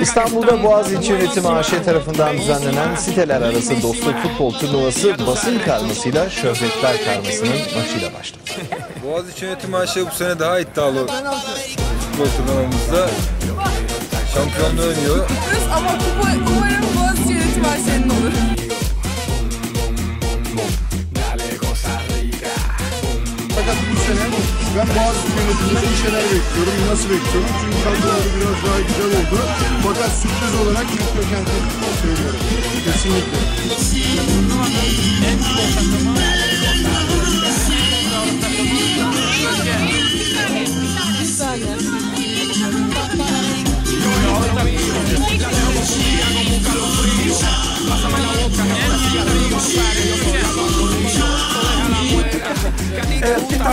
İstanbul'da Boğaziçi encima AŞ tarafından düzenlenen siteler arası dostluk futbol turnuvası basın karmasıyla şöhretler karmasının maçıyla başladı. Boğaziçi Yönetimi AŞ bu sene daha iddialı futbol turnuvamızda şampiyonluğu oynuyor. Ama kupa, umarım Boğaziçi yönetimi senin olur. Sene ben Boğaziçi yönetiminde iyi şeyler bekliyorum. Nasıl bekliyorum? Çünkü kadroları biraz daha güzel oldu. Fakat sürpriz olarak Metro Kent'i söylüyorum. Kesinlikle.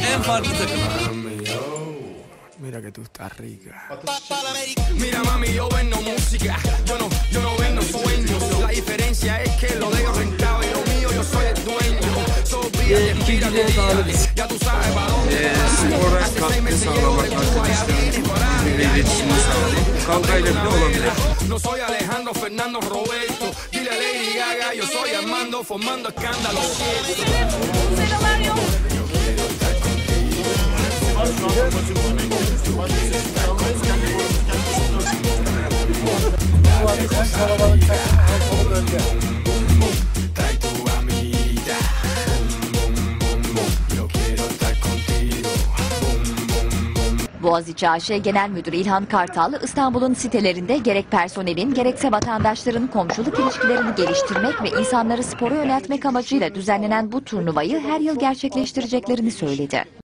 Que conmigo, Mira que tú estás rica. Mira mami, yo vendo música. Yo no, yo no vendo sueños. La diferencia es que lo de ellos rentaba y lo mío yo soy el dueño. Sofía, mira, ya tú. No soy Alejandro Fernando Roberto. Dile a Lady Gaga, yo soy Armando formando escándalo. Boğaziçi AŞ Genel Müdürü İlhan Kartal, İstanbul'un sitelerinde gerek personelin gerekse vatandaşların komşuluk ilişkilerini geliştirmek ve insanları spora yöneltmek amacıyla düzenlenen bu turnuvayı her yıl gerçekleştireceklerini söyledi.